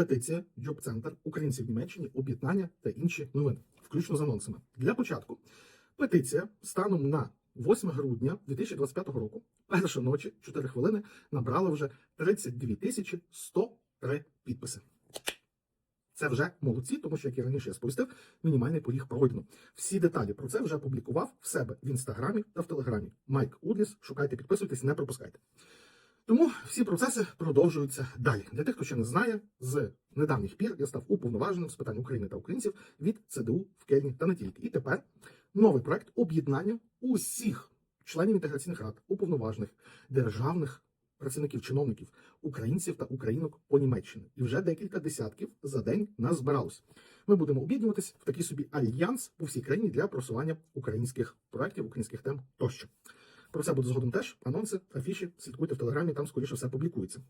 петиція, Center, українці в Німеччині, об'єднання та інші новини, включно з анонсами. Для початку петиція станом на 8 грудня 2025 року, перша ночі, 4 хвилини, набрала вже 32 тисячі 103 підписи. Це вже молодці, тому що, як і раніше я сповістив, мінімальний поріг пройдено. Всі деталі про це вже опублікував в себе в інстаграмі та в телеграмі. Майк Удліс, шукайте, підписуйтесь, не пропускайте. Тому всі процеси продовжуються далі. Для тих, хто ще не знає, з недавніх пір я став уповноваженим з питань України та українців від ЦДУ в Кельні та не тільки. І тепер новий проект об'єднання усіх членів інтеграційних рад, уповноважених державних працівників, чиновників, українців та українок по Німеччині. І вже декілька десятків за день нас збиралось. Ми будемо об'єднуватись в такий собі альянс по всій країні для просування українських проєктів, українських тем тощо. Про це буде згодом теж анонси, афіші. Слідкуйте в телеграмі, там скоріше все публікується.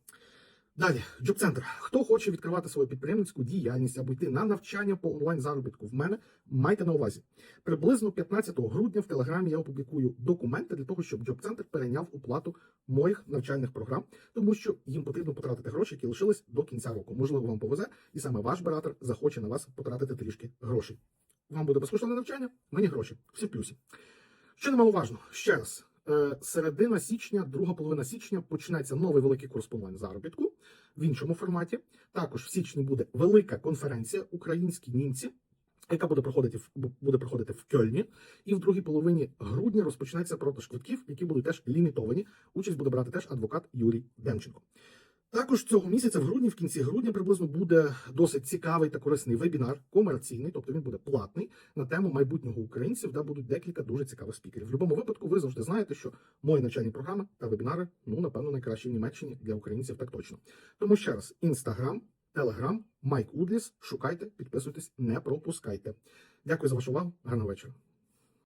Далі, Джоб-центр. Хто хоче відкривати свою підприємницьку діяльність або йти на навчання по онлайн заробітку в мене, майте на увазі. Приблизно 15 грудня в телеграмі я опублікую документи для того, щоб Джоб-центр перейняв оплату моїх навчальних програм, тому що їм потрібно потратити гроші, які лишились до кінця року. Можливо, вам повезе, і саме ваш баратор захоче на вас потратити трішки грошей. Вам буде безкоштовне навчання, мені гроші. Всі в плюсі. Що немаловажно, ще раз. Е, Середина січня, друга половина січня почнеться новий великий курс по онлайн заробітку в іншому форматі. Також в січні буде велика конференція Українські німці, яка буде проходити в буде проходити в Кьольні, І в другій половині грудня розпочнеться продаж квитків, які будуть теж лімітовані. Участь буде брати теж адвокат Юрій Демченко. Також цього місяця, в грудні, в кінці грудня, приблизно буде досить цікавий та корисний вебінар, комерційний, тобто він буде платний на тему майбутнього українців, де будуть декілька дуже цікавих спікерів. В будь-якому випадку ви завжди знаєте, що мої навчальні програми та вебінари, ну напевно, найкращі в Німеччині для українців, так точно. Тому ще раз: інстаграм, телеграм, Майк Удліс. Шукайте, підписуйтесь, не пропускайте. Дякую за вашу увагу. Гарного вечора.